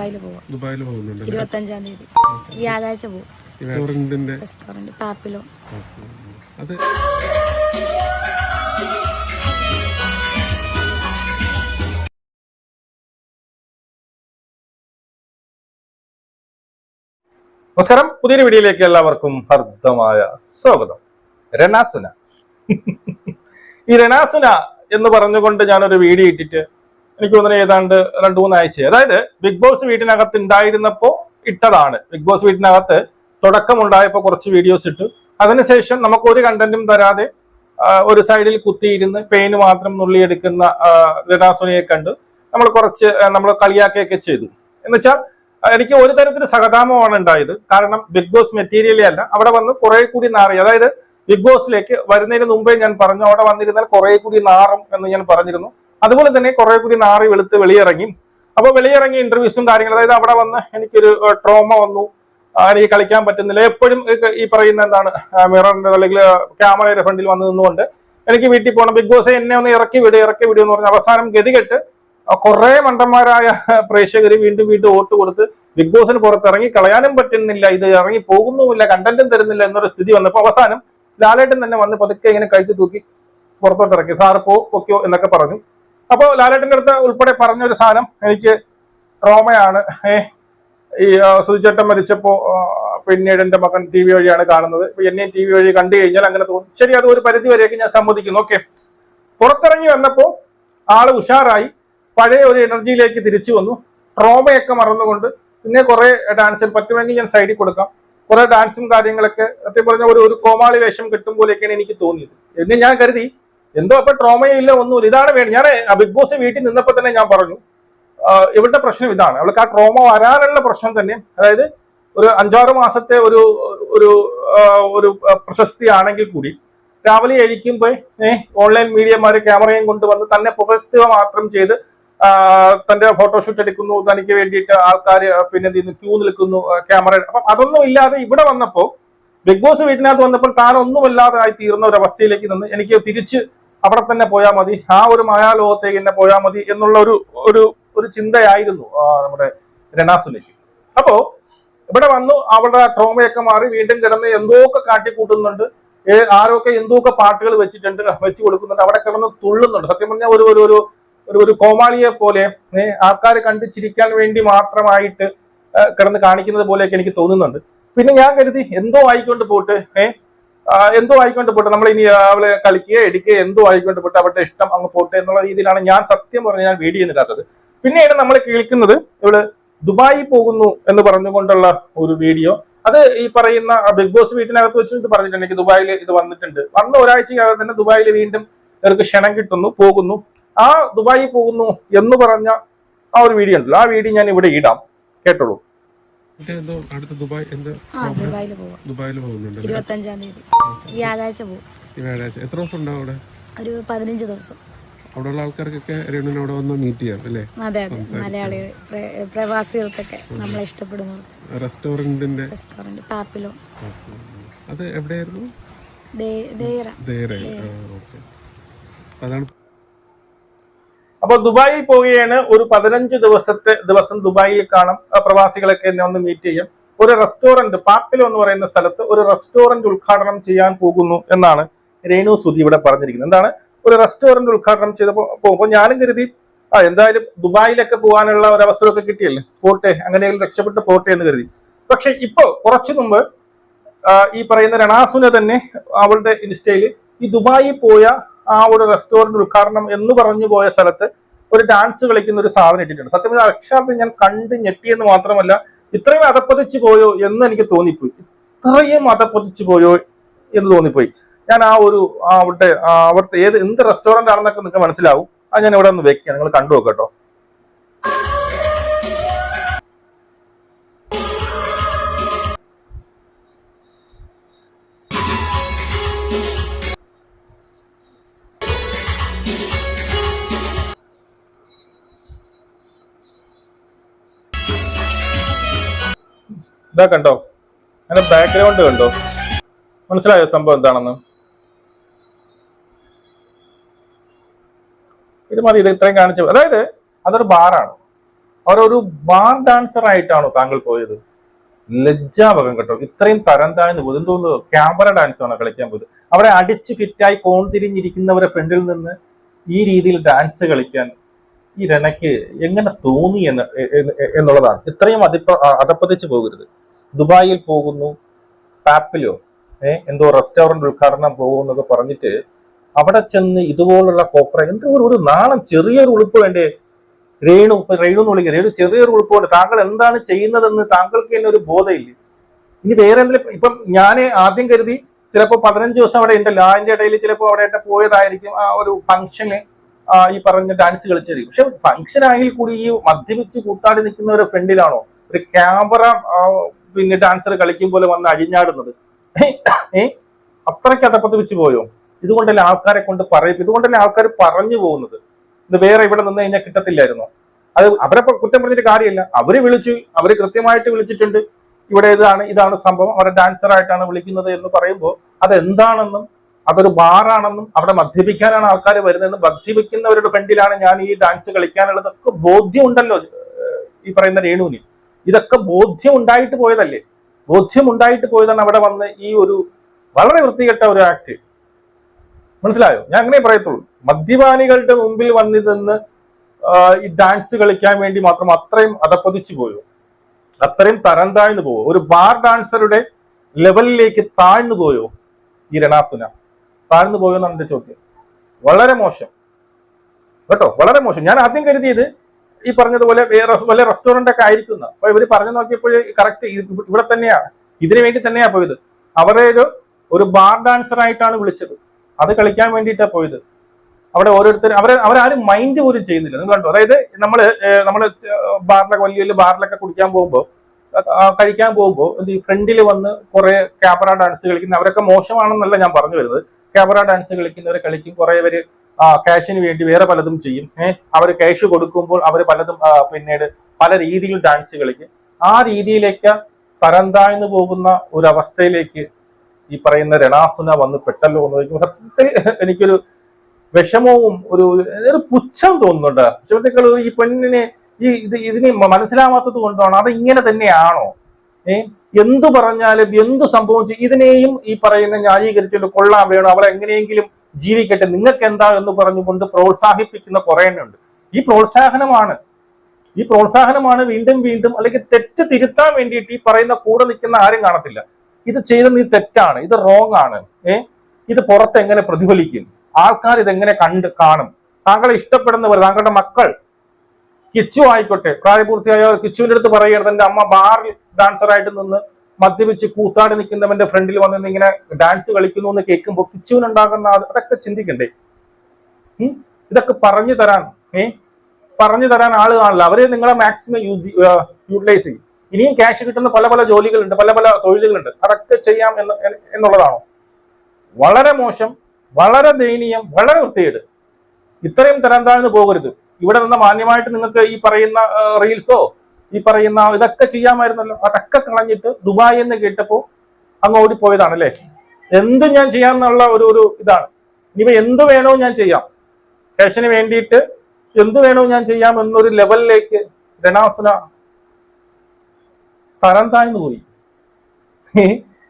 ദുബായിൽ പോവാം. ദുബായിൽ പോകുന്നുണ്ട് ഇരുപത്തഞ്ചാം തീയതി. വ്യാഴാഴ്ച പോവും. റെസ്റ്റോറന്റിന്റെ? Restaurant Papillo. അത് നമസ്കാരം. പുതിയൊരു വീഡിയോയിലേക്ക് എല്ലാവർക്കും ഹർദ്ദമായ സ്വാഗതം. രണാസുന ഈ രണാസുന എന്ന് പറഞ്ഞുകൊണ്ട് ഞാനൊരു വീഡിയോ ഇട്ടിട്ട് എനിക്ക് തോന്നുന്നത് ഏതാണ്ട് രണ്ടു മൂന്നാഴ്ച അതായത് ബിഗ് ബോസ് വീട്ടിനകത്ത് ഉണ്ടായിരുന്നപ്പോ ഇട്ടതാണ്. ബിഗ് ബോസ് വീട്ടിനകത്ത് തുടക്കമുണ്ടായപ്പോൾ കുറച്ച് വീഡിയോസ് ഇട്ടു. അതിനുശേഷം നമുക്ക് ഒരു കണ്ടന്റും തരാതെ ഒരു സൈഡിൽ കുത്തിയിരുന്ന് പെയിന് മാത്രം നുള്ളിയെടുക്കുന്ന രണാസുനയെ കണ്ട്. നമ്മൾ കുറച്ച് നമ്മൾ കളിയാക്കുകയൊക്കെ ചെയ്തു. എന്നുവെച്ചാൽ എനിക്ക് ഒരു തരത്തിൽ സഹതാപമാണ് ഉണ്ടായത്. കാരണം ബിഗ് ബോസ് മെറ്റീരിയലേ അല്ല. അവിടെ വന്ന് കുറെ കൂടി നാറി. അതായത് ബിഗ് ബോസിലേക്ക് വരുന്നതിന് മുമ്പേ ഞാൻ പറഞ്ഞു അവിടെ വന്നിരുന്നാൽ കുറെ കൂടി നാറും എന്ന് ഞാൻ പറഞ്ഞിരുന്നു. അതുപോലെ തന്നെ കുറെ കൂടി നാറി വെളുത്ത് വെളിയിറങ്ങി. അപ്പോൾ വെളിയിറങ്ങി ഇന്റർവ്യൂസും കാര്യങ്ങളും അതായത് അവിടെ വന്ന് എനിക്കൊരു ട്രോമ വന്നു. എനിക്ക് കളിക്കാൻ പറ്റുന്നില്ല. എപ്പോഴും ഈ- പറയുന്ന എന്താണ് മിററിന്റെ അല്ലെങ്കിൽ ക്യാമറയുടെ ഫ്രണ്ടിൽ വന്ന് നിന്നുകൊണ്ട് എനിക്ക് വീട്ടിൽ പോകണം ബിഗ് ബോസ് എന്നെ ഒന്ന് ഇറക്കി വിട് ഇറക്കി വിടുക എന്ന് പറഞ്ഞ അവസാനം ഗതികെട്ട് കുറെ മണ്ടന്മാരായ പ്രേക്ഷകർ വീണ്ടും വീണ്ടും വോട്ട് കൊടുത്ത് ബിഗ് ബോസിന് പുറത്തിറങ്ങി കളയാനും പറ്റുന്നില്ല. ഇത് ഇറങ്ങി പോകുന്നുമില്ല കണ്ടന്റും തരുന്നില്ല എന്നൊരു സ്ഥിതി വന്നപ്പോൾ അവസാനം ലാലേട്ടൻ തന്നെ വന്ന് പതുക്കെ ഇങ്ങനെ കഴിച്ചു തൂക്കി പുറത്തോട്ട് ഇറക്കി. സാറ് പോ പൊക്കോ എന്നൊക്കെ പറഞ്ഞു. അപ്പോൾ ലാലേട്ടന്റെ അടുത്ത് ഉൾപ്പെടെ പറഞ്ഞ ഒരു സാധനം എനിക്ക് റോമയാണ്. ഏഹ് ഈ സുധിച്ചേട്ടൻ മരിച്ചപ്പോ പിന്നീട് എന്റെ മകൻ ടി വി വഴിയാണ് കാണുന്നത്. ഇപ്പം എന്നെയും ടി വി വഴി കണ്ടു കഴിഞ്ഞാൽ അങ്ങനെ തോന്നും. ശരി അത് ഒരു പരിധി വരെയൊക്കെ ഞാൻ സമ്മതിക്കുന്നു. ഓക്കെ. പുറത്തിറങ്ങി വന്നപ്പോൾ ആൾ ഉഷാറായി. പഴയ ഒരു എനർജിയിലേക്ക് തിരിച്ചു വന്നു. ട്രോമയൊക്കെ മറന്നുകൊണ്ട് പിന്നെ കുറേ ഡാൻസിൽ പറ്റുമെങ്കിൽ ഞാൻ സൈഡിൽ കൊടുക്കാം. കുറേ ഡാൻസും കാര്യങ്ങളൊക്കെ സത്യം പറഞ്ഞ ഒരു ഒരു കോമാളി വേഷം കിട്ടും പോലെയൊക്കെയാണ് എനിക്ക് തോന്നിയത്. എന്നെ ഞാൻ കരുതി. എന്തോ അപ്പൊ ട്രോമയും ട്രോമയില്ല ഒന്നുമില്ല. ഇതാണ് വേണ്ടി ഞാൻ ബിഗ് ബോസ് വീട്ടിൽ നിന്നപ്പോൾ തന്നെ ഞാൻ പറഞ്ഞു ഇവളുടെ പ്രശ്നം ഇതാണ്. അവൾക്ക് ആ ട്രോമ വരാനുള്ള പ്രശ്നം തന്നെ അതായത് ഒരു അഞ്ചാറ് മാസത്തെ ഒരു ഒരു ഒരു പ്രശസ്തി ആണെങ്കിൽ കൂടി രാവിലെ എഴിക്കുമ്പോൾ ഏഹ് ഓൺലൈൻ മീഡിയമാര് ക്യാമറയും കൊണ്ടുവന്ന് തന്നെ പുകഴ്ത്തുക മാത്രം ചെയ്ത് തന്റെ ഫോട്ടോഷൂട്ട് എടുക്കുന്നു. തനിക്ക് വേണ്ടിയിട്ട് ആൾക്കാർ പിന്നെ ക്യൂ നിൽക്കുന്നു ക്യാമറ. അപ്പം അതൊന്നും ഇല്ലാതെ ഇവിടെ വന്നപ്പോൾ ബിഗ് ബോസ് വീട്ടിനകത്ത് വന്നപ്പോൾ താൻ ഒന്നുമല്ലാതെ ആയി തീർന്ന ഒരു അവസ്ഥയിലേക്ക് നിന്ന് എനിക്ക് തിരിച്ച് അവിടെ തന്നെ പോയാൽ മതി. ആ ഒരു മായാലോകത്തേക്ക് തന്നെ പോയാൽ മതി എന്നുള്ള ഒരു ഒരു ഒരു ചിന്തയായിരുന്നു നമ്മുടെ രണാസുലേക്ക് അപ്പോ ഇവിടെ വന്നു അവിടെ ട്രോമയൊക്കെ മാറി വീണ്ടും കിടന്ന് എന്തോക്കെ കാട്ടിക്കൂട്ടുന്നുണ്ട് ആരൊക്കെ എന്തോക്കെ പാട്ടുകൾ വെച്ചിട്ടുണ്ട് വെച്ച് കൊടുക്കുന്നുണ്ട് അവിടെ കിടന്ന് തുള്ളുന്നുണ്ട്. സത്യം പറഞ്ഞാൽ ഒരു ഒരു ഒരു ഒരു കോമാളിയെ പോലെ ആൾക്കാർ കണ്ട് ചിരിക്കാൻ വേണ്ടി മാത്രമായിട്ട് കിടന്ന് കാണിക്കുന്നത് പോലെയൊക്കെ എനിക്ക് തോന്നുന്നുണ്ട്. പിന്നെ ഞാൻ കരുതി എന്തോ ആയിക്കൊണ്ട് പോട്ട് ഏഹ് എന്തോ ആയിക്കൊണ്ട് പോട്ടെ. നമ്മൾ ഇനി അവളെ കളിക്കുക എടുക്കുക എന്തോ ആയിക്കൊണ്ട് പോട്ടെ. അവരുടെ ഇഷ്ടം അങ്ങ് പോട്ടെ എന്നുള്ള രീതിയിലാണ് ഞാൻ സത്യം പറഞ്ഞ് ഞാൻ വീഡിയോ ഇടാത്തത്. പിന്നെയാണ് നമ്മൾ കേൾക്കുന്നത് ഇവൾ ദുബായി പോകുന്നു എന്ന് പറഞ്ഞുകൊണ്ടുള്ള ഒരു വീഡിയോ. അത് ഈ പറയുന്ന ബിഗ് ബോസ് വീട്ടിനകത്ത് വെച്ച് ഇത് പറഞ്ഞിട്ടുണ്ട്. എനിക്ക് ദുബായിൽ ഇത് വന്നിട്ടുണ്ട്. വന്ന ഒരാഴ്ചയ്ക്കകം തന്നെ ദുബായിൽ വീണ്ടും ഇവർക്ക് ക്ഷണം കിട്ടുന്നു പോകുന്നു. ആ ദുബായി പോകുന്നു എന്ന് പറഞ്ഞ ആ ഒരു വീഡിയോ ഉണ്ടല്ലോ. ആ വീഡിയോ ഞാൻ ഇവിടെ ഇടാം. കേട്ടോളൂ. എന്തോ അടുത്ത ദുബായ് എന്ത് ആ ദുബായിൽ പോവാം. ദുബായിൽ പോകുന്നുണ്ട് ഇരുപത്തഞ്ചാം തീയതി. വ്യാഴാഴ്ച വ്യാഴാഴ്ച എത്ര ദിവസം ഉണ്ടാവും അവിടെ? ഒരു പതിനഞ്ച് ദിവസം. അവിടെയുള്ള ആൾക്കാർക്കൊക്കെ രേണുവിനെ അവിടെ വന്ന് മീറ്റ് ചെയ്യാം അല്ലേ? അതെ അതെ. മലയാളികൾ പ്രവാസികൾക്കൊക്കെ നമ്മളെ ഇഷ്ടപ്പെടുന്നു റെസ്റ്റോറന്റിന്റെ റെസ്റ്റോറന്റ് പാപ്പിലോ. അത് എവിടെയായിരുന്നു? അതാണ് അപ്പൊ ദുബായിൽ പോവുകയാണ് ഒരു പതിനഞ്ച് ദിവസത്തെ ദിവസം ദുബായിൽ കാണും. പ്രവാസികളൊക്കെ എന്നെ ഒന്ന് മീറ്റ് ചെയ്യും. ഒരു റെസ്റ്റോറന്റ് പാപ്പിലോ എന്ന് പറയുന്ന സ്ഥലത്ത് ഒരു റെസ്റ്റോറന്റ് ഉദ്ഘാടനം ചെയ്യാൻ പോകുന്നു എന്നാണ് രേണു സുധി ഇവിടെ പറഞ്ഞിരിക്കുന്നത്. എന്താണ്? ഒരു റെസ്റ്റോറന്റ് ഉദ്ഘാടനം ചെയ്തപ്പോൾ പോകുമ്പോൾ ഞാനും കരുതി ആ എന്തായാലും ദുബായിലൊക്കെ പോകാനുള്ള ഒരു അവസരമൊക്കെ കിട്ടിയല്ലേ? പോട്ടെ അങ്ങനെയെങ്കിലും രക്ഷപ്പെട്ട് പോട്ടെ എന്ന് കരുതി. പക്ഷെ ഇപ്പോ കുറച്ചു മുമ്പ് ഈ പറയുന്ന രണാസുന തന്നെ അവളുടെ ഇൻസ്റ്റയിൽ ഈ ദുബായിൽ പോയ ആ ഒരു റെസ്റ്റോറന്റ് ഉദ്ഘാടനം എന്ന് പറഞ്ഞു പോയ സ്ഥലത്ത് ഒരു ഡാൻസ് കളിക്കുന്ന ഒരു സാധനം ഇട്ടിട്ടുണ്ട്. സത്യം പറഞ്ഞാൽ അക്ഷരാർത്ഥം ഞാൻ കണ്ട് ഞെട്ടിയെന്ന് മാത്രമല്ല ഇത്രയും അതപ്പതിച്ചു പോയോ എന്ന് എനിക്ക് തോന്നിപ്പോയി. ഇത്രയും അതപ്പതിച്ചു പോയോ എന്ന് തോന്നിപ്പോയി. ഞാൻ ആ ഒരു അവിടെ അവിടുത്തെ ഏത് എന്ത് റെസ്റ്റോറന്റ് ആണെന്നൊക്കെ നിങ്ങൾക്ക് മനസ്സിലാവും. അത് ഞാൻ ഇവിടെ ഒന്ന് വെക്കാം നിങ്ങൾ കണ്ടു നോക്കട്ടോ ഇതാ കണ്ടോ? അതിന്റെ ബാക്ക്ഗ്രൗണ്ട് കണ്ടോ? മനസ്സിലായോ സംഭവം എന്താണെന്ന്? ഇത് മതി ഇത് ഇത്രയും കാണിച്ചു അതായത് അതൊരു ബാറാണ് അവരൊരു ബാർ ഡാൻസർ ആയിട്ടാണോ താങ്കൾ പോയത്? ലജ്ജാവകം കേട്ടോ. ഇത്രയും തരം താഴ്ന്നു പോകും എന്തോ ക്യാമറ ഡാൻസ് ആണ് കളിക്കാൻ പോയത്. അവരെ അടിച്ച് ഫിറ്റായി കോൺതിരിഞ്ഞിരിക്കുന്നവരെ ഫ്രണ്ടിൽ നിന്ന് ഈ രീതിയിൽ ഡാൻസ് കളിക്കാൻ ഈ രണക്ക് എങ്ങനെ തോന്നി എന്ന് എന്നുള്ളതാണ്. ഇത്രയും അതിപ്പ അതപ്പതിച്ച് പോകരുത്. ദുബായിൽ പോകുന്നു. പാപ്പിലോ ഏഹ് എന്തോ റെസ്റ്റോറന്റ് ഉദ്ഘാടനം പോകുന്നൊക്കെ പറഞ്ഞിട്ട് അവിടെ ചെന്ന് ഇതുപോലുള്ള കോപ്ര എന്തോ ഒരു- നാണം ചെറിയൊരു ഉളുപ്പ് വേണ്ടേ? രേണു രേണു എന്ന് വിളിക്കുക രേണു ചെറിയൊരു ഉളുപ്പ് വേണ്ട താങ്കൾ എന്താണ് ചെയ്യുന്നതെന്ന് താങ്കൾക്ക് തന്നെ ഒരു ബോധമില്ല ഇനി വേറെ എന്തെങ്കിലും ഇപ്പം ഞാൻ ആദ്യം കരുതി ചിലപ്പോൾ പതിനഞ്ച് ദിവസം അവിടെ ഉണ്ടല്ലോ അതിന്റെ ഇടയിൽ ചിലപ്പോൾ അവിടെ പോയതായിരിക്കും. ആ ഒരു ഫംഗ്ഷന് ഈ പറഞ്ഞ ഡാൻസ് കളിച്ചായിരിക്കും പക്ഷെ ഫംഗ്ഷൻ ആയിൽ കൂടി ഈ മദ്യപിച്ച് കൂട്ടാടി നിൽക്കുന്ന ഒരു ഫ്രണ്ടിലാണോ ഒരു ക്യാമറ പിന്നെ ഡാൻസർ കളിക്കും പോലെ വന്ന് അഴിഞ്ഞാടുന്നത്. അത്രയ്ക്ക് അതപ്പത്ത് വെച്ച് പോയോ? ഇതുകൊണ്ടല്ലേ ആൾക്കാരെ കൊണ്ട് പറയും ഇതുകൊണ്ടല്ലേ ആൾക്കാർ പറഞ്ഞു പോകുന്നത്? ഇത് വേറെ ഇവിടെ നിന്ന് കഴിഞ്ഞാൽ കിട്ടത്തില്ലായിരുന്നു? അത് അവരെ കുറ്റം പറഞ്ഞിട്ട് കാര്യമില്ല. അവർ വിളിച്ചു അവർ കൃത്യമായിട്ട് വിളിച്ചിട്ടുണ്ട്. ഇവിടെ ഇതാണ് ഇതാണ് സംഭവം. അവരെ ഡാൻസർ ആയിട്ടാണ് വിളിക്കുന്നത് എന്ന് പറയുമ്പോൾ അതെന്താണെന്നും അതൊരു ബാറാണെന്നും അവിടെ മദ്യപിക്കാനാണ് ആൾക്കാർ വരുന്നതെന്നും മദ്യപിക്കുന്നവരുടെ ഫ്രണ്ടിലാണ് ഞാൻ ഈ ഡാൻസ് കളിക്കാനുള്ളതൊക്കെ ബോധ്യം ഉണ്ടല്ലോ ഈ പറയുന്ന രേണുവിന്. ഇതൊക്കെ ബോധ്യം ഉണ്ടായിട്ട് പോയതല്ലേ? ബോധ്യം ഉണ്ടായിട്ട് പോയതാണ് അവിടെ വന്ന് ഈ ഒരു വളരെ വൃത്തികെട്ട ഒരു ആക്ട് മനസ്സിലായോ? ഞാൻ അങ്ങനെ പറയത്തുള്ളൂ. മദ്യപാനികളുടെ മുമ്പിൽ വന്നിരുന്ന് നിന്ന് ഈ ഡാൻസ് കളിക്കാൻ വേണ്ടി മാത്രം അത്രയും അതപ്പതിച്ചു പോയോ? അത്രയും തരം താഴ്ന്നു പോയോ ഒരു ബാർ ഡാൻസറുടെ ലെവലിലേക്ക് താഴ്ന്നു പോയോ? ഈ രണാസുന. താഴ്ന്നു പോയോ എന്നാണ് എന്റെ ചോദ്യം. വളരെ മോശം. കേട്ടോ? വളരെ മോശം. ഞാൻ ആദ്യം കരുതിയത് ഈ പറഞ്ഞതുപോലെ വേറെ വല്ല റെസ്റ്റോറന്റ് ഒക്കെ ആയിരിക്കുന്നത് അപ്പൊ ഇവർ പറഞ്ഞു നോക്കിയപ്പോൾ കറക്റ്റ് ഇവിടെ തന്നെയാണ്. ഇതിനു വേണ്ടി തന്നെയാ പോയത്. അവരെ ഒരു ഒരു ബാർ ഡാൻസർ ആയിട്ടാണ് വിളിച്ചത്. അത് കളിക്കാൻ വേണ്ടിയിട്ടാണ് പോയത്. അവിടെ ഓരോരുത്തർ അവരെ അവരാരും മൈൻഡ് പോലും ചെയ്യുന്നില്ല. നിങ്ങൾ കണ്ടു? അതായത് നമ്മൾ നമ്മൾ ബാറിലൊക്കെ വലിയ വലിയ ബാറിലൊക്കെ കുടിക്കാൻ പോകുമ്പോൾ കഴിക്കാൻ പോകുമ്പോൾ ഈ ഫ്രണ്ടിൽ വന്ന് കുറെ ക്യാമറ ഡാൻസ് കളിക്കുന്ന അവരൊക്കെ മോശമാണെന്നല്ല ഞാൻ പറഞ്ഞു വരുന്നത്. ക്യാമറ ഡാൻസ് കളിക്കുന്നവരെ കളിക്കും. കുറെ പേര് ക്യാഷിന് വേണ്ടി വേറെ പലതും ചെയ്യും. അവർ ക്യാഷ് കൊടുക്കുമ്പോൾ അവർ പലതും പിന്നീട് പല രീതിയിൽ ഡാൻസ് കളിക്കും. ആ രീതിയിലേക്ക് തരം പോകുന്ന ഒരു അവസ്ഥയിലേക്ക് ഈ പറയുന്ന രണാസുന വന്ന് പെട്ടല്ലോ എന്ന് ചോദിക്കുമ്പോൾ സത്യത്തിൽ എനിക്കൊരു വിഷമവും ഒരു ഒരു പുച്ഛം തോന്നുന്നുണ്ട്. ശിവത്തേക്കൾ ഈ പെണ്ണിനെ ഈ ഇത് ഇതിന് മനസ്സിലാവാത്തത് കൊണ്ടാണ് അത് ഇങ്ങനെ തന്നെയാണോ? ഏ എന്തു പറഞ്ഞാലും എന്തു സംഭവിച്ചു ഇതിനെയും ഈ പറയുന്ന ന്യായീകരിച്ചിട്ട് കൊള്ളാൻ വേണം അവളെ എങ്ങനെയെങ്കിലും ജീവിക്കട്ടെ നിങ്ങൾക്ക് എന്താ എന്ന് പറഞ്ഞുകൊണ്ട് പ്രോത്സാഹിപ്പിക്കുന്ന കുറെ ഉണ്ട്. ഈ പ്രോത്സാഹനമാണ്. ഈ പ്രോത്സാഹനമാണ് വീണ്ടും വീണ്ടും അല്ലെങ്കിൽ തെറ്റ് തിരുത്താൻ വേണ്ടിയിട്ട് ഈ പറയുന്ന കൂടെ നിൽക്കുന്ന ആരും കാണത്തില്ല. ഇത് ചെയ്ത നീ തെറ്റാണ് ഇത് റോങ് ആണ്. ഏ? ഇത് പുറത്ത് എങ്ങനെ പ്രതിഫലിക്കും? ആൾക്കാർ ഇതെങ്ങനെ കണ്ട് കാണും? താങ്കളെ ഇഷ്ടപ്പെടുന്നവർ താങ്കളുടെ മക്കൾ കിച്ചു ആയിക്കോട്ടെ. പ്രായപൂർത്തിയായ കിച്ചുവിന്റെ അടുത്ത് പറയുകയാണ് തന്റെ അമ്മ ബാറിൽ ഡാൻസർ ആയിട്ട് നിന്ന് മദ്യപിച്ച് കൂത്താടി നിൽക്കുന്നവന്റെ ഫ്രണ്ടിൽ വന്നിന്ന് ഇങ്ങനെ ഡാൻസ് കളിക്കുന്നു എന്ന് കേൾക്കുമ്പോൾ കിച്ചുവിനുണ്ടാകുന്ന അത് അതൊക്കെ ചിന്തിക്കണ്ടേ? ഇതൊക്കെ പറഞ്ഞു തരാൻ ഏ? പറഞ്ഞു തരാൻ ആൾ കാണില്ല അവർ നിങ്ങളെ മാക്സിമം യൂസ് യൂട്ടിലൈസ് ചെയ്യും. ഇനിയും ക്യാഷ് കിട്ടുന്ന പല പല ജോലികളുണ്ട് പല പല തൊഴിലുകളുണ്ട്. അതൊക്കെ ചെയ്യാം എന്ന് എന്നുള്ളതാണോ? വളരെ മോശം വളരെ ദയനീയം വളരെ വൃത്തികേട്. ഇത്രയും തരം താഴ്ന്നു പോകരുത്. ഇവിടെ നിന്ന് മാന്യമായിട്ട് നിങ്ങൾക്ക് ഈ പറയുന്ന റീൽസോ ഈ പറയുന്ന ഇതൊക്കെ ചെയ്യാമായിരുന്നല്ലോ. അതൊക്കെ കളഞ്ഞിട്ട് ദുബായ് എന്ന് കേട്ടപ്പോ അങ്ങ് ഓടിപ്പോയതാണ് അല്ലേ? എന്ത് ഞാൻ ചെയ്യാന്നുള്ള ഒരു ഒരു ഇതാണ്. ഇനിയിപ്പോ എന്ത് വേണോ ഞാൻ ചെയ്യാം. ക്യാഷിന് വേണ്ടിയിട്ട് എന്ത് വേണോ ഞാൻ ചെയ്യാം എന്നൊരു ലെവലിലേക്ക് രണാസുന തരം താഴ്ന്നു പോയി.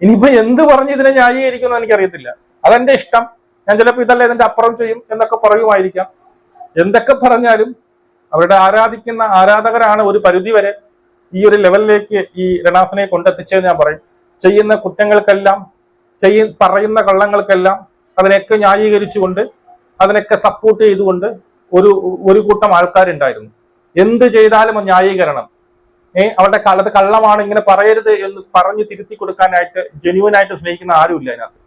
ഇനിയിപ്പോ എന്ത് പറഞ്ഞ് ഇതിനെ ന്യായീകരിക്കുമെന്ന് എനിക്കറിയത്തില്ല. അതെന്റെ ഇഷ്ടം. ഞാൻ ചിലപ്പോൾ ഇതല്ല ഇതിന്റെ അപ്പുറം ചെയ്യും എന്നൊക്കെ പറയുമായിരിക്കാം. എന്തൊക്കെ പറഞ്ഞാലും അവരുടെ ആരാധിക്കുന്ന ആരാധകരാണ് ഒരു പരിധി വരെ ഈ ഒരു ലെവലിലേക്ക് ഈ രണാസിനെ കൊണ്ടെത്തിച്ചതെന്ന് ഞാൻ പറയും. ചെയ്യുന്ന കുറ്റങ്ങൾക്കെല്ലാം ചെയ്യ പറയുന്ന കള്ളങ്ങൾക്കെല്ലാം അതിനെയൊക്കെ ന്യായീകരിച്ചുകൊണ്ട് അതിനൊക്കെ സപ്പോർട്ട് ചെയ്തുകൊണ്ട് ഒരു ഒരു കൂട്ടം ആൾക്കാരുണ്ടായിരുന്നു. എന്ത് ചെയ്താലും ന്യായീകരണം. ഏ അവരുടെ കള്ളത് കള്ളമാണ് ഇങ്ങനെ പറയരുത് എന്ന് പറഞ്ഞ് തിരുത്തി കൊടുക്കാനായിട്ട് ജെന്യൂൻ ആയിട്ട് സ്നേഹിക്കുന്ന ആരുമില്ല അതിനകത്ത്.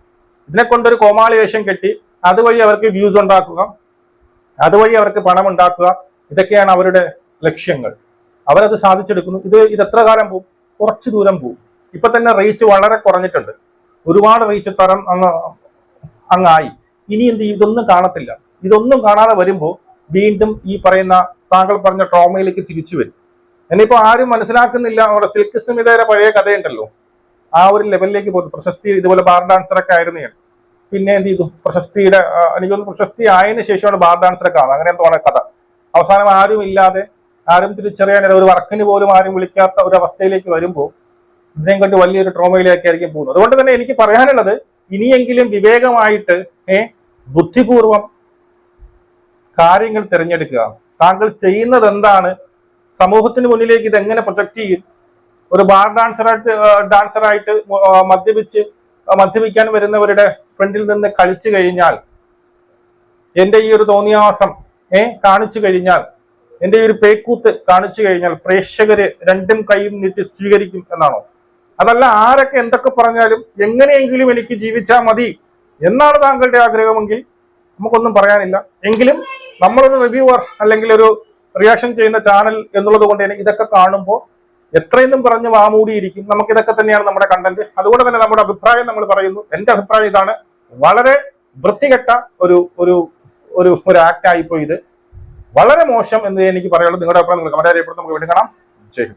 ഇതിനെ കൊണ്ടൊരു കോമാളി വേഷം കെട്ടി അതുവഴി അവർക്ക് വ്യൂസ് ഉണ്ടാക്കുക അതുവഴി അവർക്ക് പണം ഉണ്ടാക്കുക ഇതൊക്കെയാണ് അവരുടെ ലക്ഷ്യങ്ങൾ. അവരത് സാധിച്ചെടുക്കുന്നു. ഇത് ഇത് എത്ര കാലം പോവും കുറച്ച് ദൂരം പോവും ഇപ്പൊ തന്നെ റീച്ച് വളരെ കുറഞ്ഞിട്ടുണ്ട്. ഒരുപാട് റീച്ച് തരം അങ്ങ് അങ്ങായി. ഇനി എന്ത്? ഇതൊന്നും കാണത്തില്ല. ഇതൊന്നും കാണാതെ വരുമ്പോൾ വീണ്ടും ഈ പറയുന്ന താങ്കൾ പറഞ്ഞ ട്രോമയിലേക്ക് തിരിച്ചു വരും. എന്നിപ്പോ ആരും മനസ്സിലാക്കുന്നില്ല. അവിടെ സിൽക്ക് സ്മിതയുടെ പഴയ കഥയുണ്ടല്ലോ. ആ ഒരു ലെവലിലേക്ക് പോകും പ്രശസ്തി ഇതുപോലെ ബാർ ഡാൻസർ ഒക്കെ ആയിരുന്നു ഞാൻ പിന്നെ എന്ത് ചെയ്തു? പ്രശസ്തിയുടെ എനിക്കൊന്ന് പ്രശസ്തി ആയതിനു ശേഷമാണ് ബാർ ഡാൻസർ ഒക്കെ ആവുന്നത് അങ്ങനെ എന്തോ കഥ. അവസാനം ആരും ഇല്ലാതെ ആരും തിരിച്ചറിയാനില്ല ഒരു വർക്കിന് പോലും ആരും വിളിക്കാത്ത ഒരു അവസ്ഥയിലേക്ക് വരുമ്പോൾ ഇതിനെയും കണ്ട് വലിയൊരു ട്രോമയിലേക്കായിരിക്കും പോകുന്നത്. അതുകൊണ്ട് തന്നെ എനിക്ക് പറയാനുള്ളത് ഇനിയെങ്കിലും വിവേകമായിട്ട് ഏ ബുദ്ധിപൂർവം കാര്യങ്ങൾ തിരഞ്ഞെടുക്കുക. താങ്കൾ ചെയ്യുന്നത് എന്താണ് സമൂഹത്തിന് മുന്നിലേക്ക് ഇത് എങ്ങനെ പ്രൊജക്ട് ചെയ്യും? ഒരു ബാർ ഡാൻസറായിട്ട് ഡാൻസറായിട്ട് മദ്യപിച്ച് മദ്യപിക്കാൻ വരുന്നവരുടെ ഫ്രണ്ടിൽ നിന്ന് കളിച്ചു കഴിഞ്ഞാൽ എന്റെ ഈ ഒരു തോന്നിയാസം ഏ കാണിച്ചു കഴിഞ്ഞാൽ എന്റെ ഒരു പേക്കൂത്ത് കാണിച്ചു കഴിഞ്ഞാൽ പ്രേക്ഷകര് രണ്ടും കൈയും നീട്ടി സ്വീകരിക്കും എന്നാണോ? അതല്ല ആരൊക്കെ എന്തൊക്കെ പറഞ്ഞാലും എങ്ങനെയെങ്കിലും എനിക്ക് ജീവിച്ചാൽ മതി എന്നാണ് താങ്കളുടെ ആഗ്രഹമെങ്കിൽ നമുക്കൊന്നും പറയാനില്ല. എങ്കിലും നമ്മളൊരു റിവ്യൂവർ അല്ലെങ്കിൽ ഒരു റിയാക്ഷൻ ചെയ്യുന്ന ചാനൽ എന്നുള്ളത് കൊണ്ട് തന്നെ ഇതൊക്കെ കാണുമ്പോൾ എത്രയെന്നും പറഞ്ഞ് വാമൂടിയിരിക്കും നമുക്ക് ഇതൊക്കെ തന്നെയാണ് നമ്മുടെ കണ്ടന്റ് അതുകൊണ്ട് തന്നെ നമ്മുടെ അഭിപ്രായം നമ്മൾ പറയുന്നു. എന്റെ അഭിപ്രായം ഇതാണ്. വളരെ വൃത്തികെട്ട ഒരു ഒരു ഒരു ഒരു ആക്ട് ആയിപ്പോയി ഇത് വളരെ മോശം എന്ന് എനിക്ക് പറയുള്ളൂ നിങ്ങളുടെ അഭിപ്രായം നിങ്ങൾ കമന്റ് അറിയപ്പെടും നമുക്ക് വീണ്ടും കാണാം ജയ്.